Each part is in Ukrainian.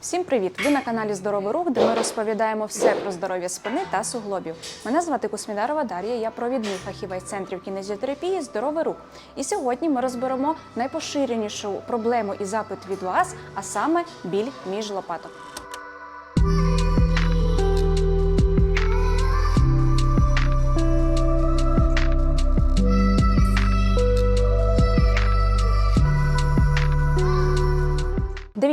Всім привіт! Ви на каналі Здоровий рух, де ми розповідаємо все про здоров'я спини та суглобів. Мене звати Кусмідарова Дар'я, я провідний фахівець центрів кінезіотерапії Здоровий рух. І сьогодні ми розберемо найпоширенішу проблему і запит від вас, а саме біль між лопаток.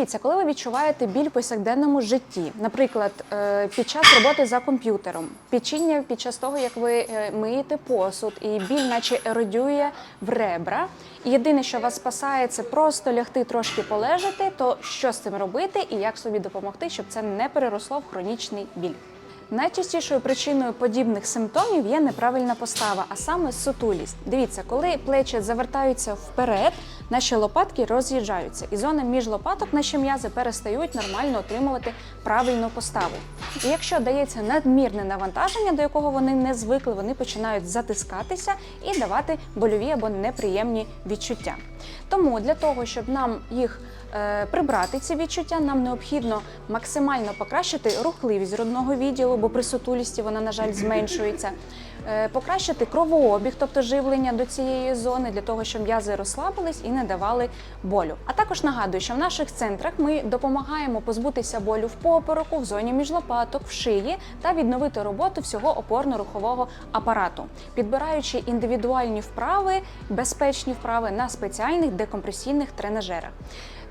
Дивіться, коли ви відчуваєте біль в повсякденному житті, наприклад, е, під час роботи за комп'ютером, печіння під час того, як ви е, миєте посуд, і біль, наче еродює в ребра. І єдине, що вас спасає, це просто лягти трошки полежати, то що з цим робити і як собі допомогти, щоб це не переросло в хронічний біль. Найчастішою причиною подібних симптомів є неправильна постава, а саме сутулість. Дивіться, коли плечі завертаються вперед, наші лопатки роз'їжджаються, і зона між лопаток наші м'язи перестають нормально отримувати правильну поставу. І якщо дається надмірне навантаження, до якого вони не звикли, вони починають затискатися і давати больові або неприємні відчуття. Тому для того, щоб нам їх е, прибрати, ці відчуття, нам необхідно максимально покращити рухливість грудного відділу, бо при сутулісті вона, на жаль, зменшується. Е, Покращити кровообіг, тобто живлення до цієї зони, для того, щоб м'язи розслабились і не давали болю. А також нагадую, що в наших центрах ми допомагаємо позбутися болю в попереку, в зоні між лопаток, в шиї та відновити роботу всього опорно-рухового апарату, підбираючи індивідуальні вправи, безпечні вправи на спеціальних декомпресійних тренажерах.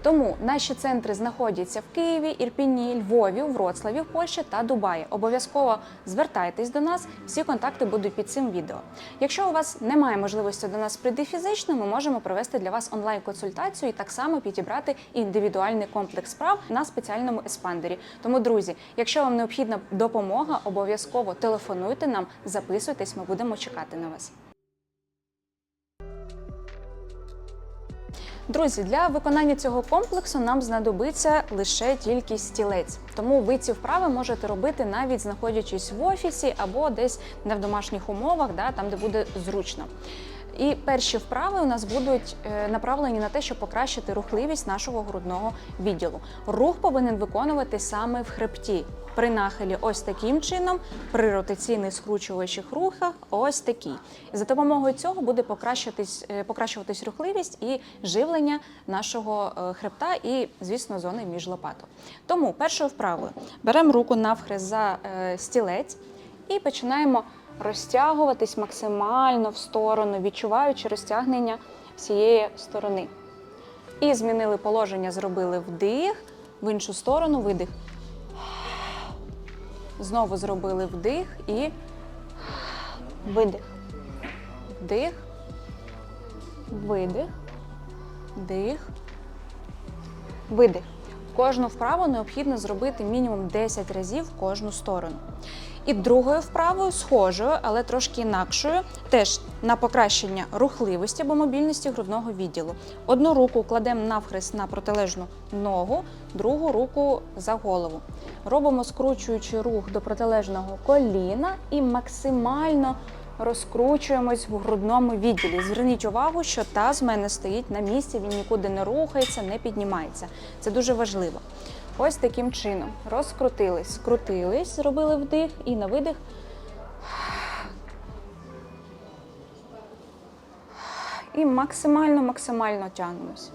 Тому наші центри знаходяться в Києві, Ірпіні, Львові, Вроцлаві, Польщі та Дубаї. Обов'язково звертайтесь до нас, всі контакти будуть під цим відео. Якщо у вас немає можливості до нас прийти фізично, ми можемо провести для вас онлайн-консультацію і так само підібрати індивідуальний комплекс справ на спеціальному еспандері. Тому, друзі, якщо вам необхідна допомога, обов'язково телефонуйте нам, записуйтесь, ми будемо чекати на вас. Друзі, для виконання цього комплексу нам знадобиться лише тільки стілець. Тому ви ці вправи можете робити навіть знаходячись в офісі або десь не в домашніх умовах, да, там де буде зручно. І перші вправи у нас будуть е, направлені на те, щоб покращити рухливість нашого грудного відділу. Рух повинен виконувати саме в хребті. При нахилі ось таким чином, при ротаційних скручуваючих рухах ось такий. За допомогою цього буде покращуватись, е, покращуватись рухливість і живлення нашого е, хребта і, звісно, зони між лопаток. Тому першою вправою беремо руку навхрест за е, стілець і починаємо розтягуватись максимально в сторону, відчуваючи розтягнення всієї сторони. І змінили положення, зробили вдих, в іншу сторону видих. Знову зробили вдих і видих. Вдих, видих, дих, видих. Кожну вправу необхідно зробити мінімум 10 разів в кожну сторону. І другою вправою, схожою, але трошки інакшою, теж на покращення рухливості або мобільності грудного відділу. Одну руку кладемо навхрест на протилежну ногу, другу руку за голову. Робимо скручуючий рух до протилежного коліна і максимально розкручуємось в грудному відділі. Зверніть увагу, що таз в мене стоїть на місці, він нікуди не рухається, не піднімається. Це дуже важливо. Ось таким чином. Розкрутились, скрутились, зробили вдих і на видих. І максимально-максимально тягнемось.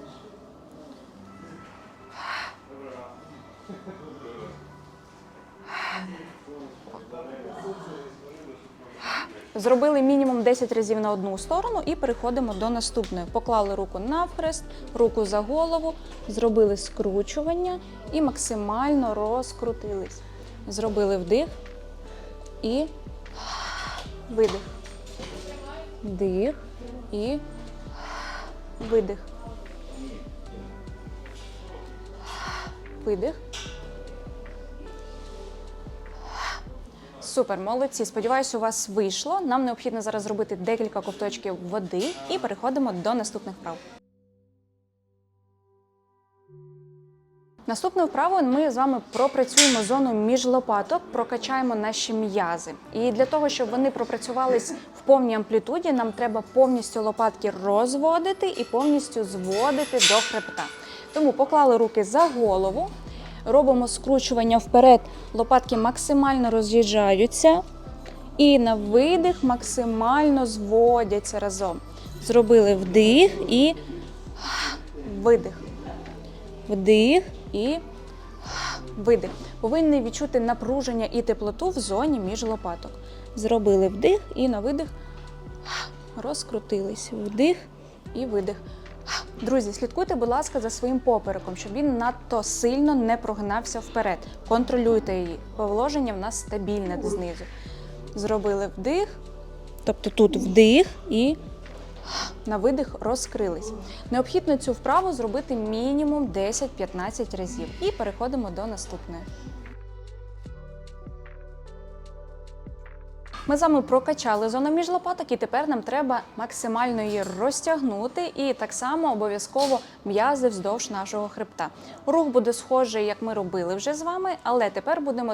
Зробили мінімум 10 разів на одну сторону і переходимо до наступної. Поклали руку навхрест, руку за голову, зробили скручування і максимально розкрутились. Зробили вдих і видих. Вдих і видих. Видих. Супер, молодці. Сподіваюся, у вас вийшло. Нам необхідно зараз зробити декілька ковточків води і переходимо до наступних вправ. Наступною вправою ми з вами пропрацюємо зону між лопаток, прокачаємо наші м'язи. І для того, щоб вони пропрацювались в повній амплітуді, нам треба повністю лопатки розводити і повністю зводити до хребта. Тому поклали руки за голову, Робимо скручування вперед, лопатки максимально роз'їжджаються. І на видих максимально зводяться разом. Зробили вдих і видих. Вдих і видих. Повинні відчути напруження і теплоту в зоні між лопаток. Зробили вдих і на видих розкрутились. Вдих і видих. Друзі, слідкуйте, будь ласка, за своїм попереком, щоб він надто сильно не прогинався вперед. Контролюйте її. Положення в нас стабільне знизу. Зробили вдих, тобто тут вдих і на видих розкрились. Необхідно цю вправу зробити мінімум 10-15 разів. І переходимо до наступної. Ми з вами прокачали зону між лопаток, і тепер нам треба максимально її розтягнути і так само обов'язково м'язи вздовж нашого хребта. Рух буде схожий, як ми робили вже з вами, але тепер будемо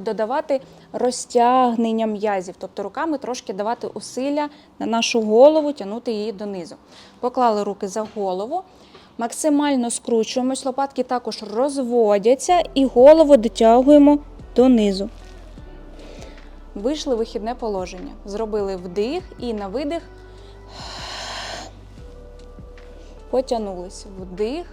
додавати розтягнення м'язів, тобто руками трошки давати усилля на нашу голову, тягнути її донизу. Поклали руки за голову. Максимально скручуємось, лопатки також розводяться і голову дотягуємо донизу. Вийшли вихідне положення. Зробили вдих і на видих потягнулись. Вдих.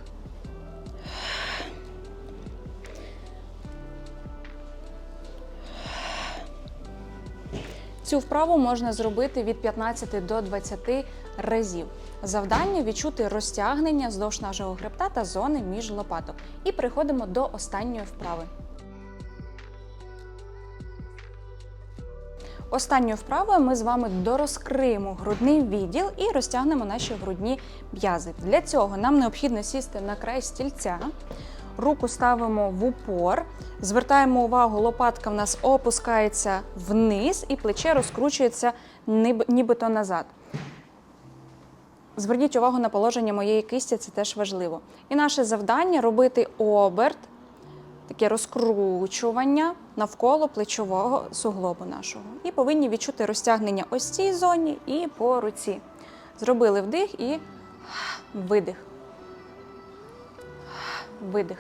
Цю вправу можна зробити від 15 до 20 разів. Завдання відчути розтягнення вздовж нашого хребта та зони між лопаток. І переходимо до останньої вправи. Останньою вправою ми з вами дорозкриємо грудний відділ і розтягнемо наші грудні м'язи. Для цього нам необхідно сісти на край стільця, руку ставимо в упор, звертаємо увагу, лопатка в нас опускається вниз і плече розкручується нібито назад. Зверніть увагу на положення моєї кисті, це теж важливо. І наше завдання робити оберт таке розкручування навколо плечового суглобу нашого. І повинні відчути розтягнення ось цій зоні і по руці. Зробили вдих і видих. Видих.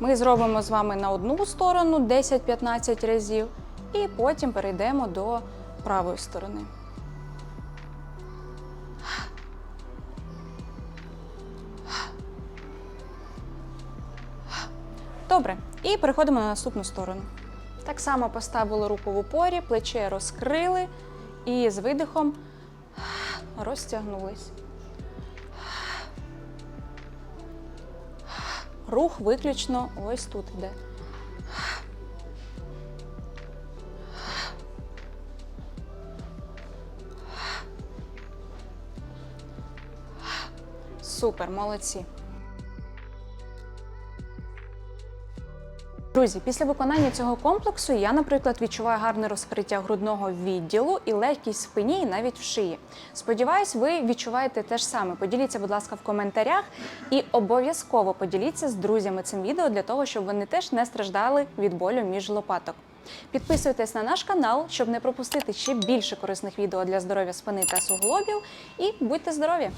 Ми зробимо з вами на одну сторону 10-15 разів, і потім перейдемо до правої сторони. Добре, і переходимо на наступну сторону. Так само поставили руку в упорі, плече розкрили і з видихом розтягнулись. Рух виключно ось тут йде. Супер, молодці. Друзі, після виконання цього комплексу я, наприклад, відчуваю гарне розкриття грудного відділу і легкість в спині, і навіть в шиї. Сподіваюсь, ви відчуваєте те ж саме. Поділіться, будь ласка, в коментарях і обов'язково поділіться з друзями цим відео для того, щоб вони теж не страждали від болю між лопаток. Підписуйтесь на наш канал, щоб не пропустити ще більше корисних відео для здоров'я спини та суглобів. І будьте здорові!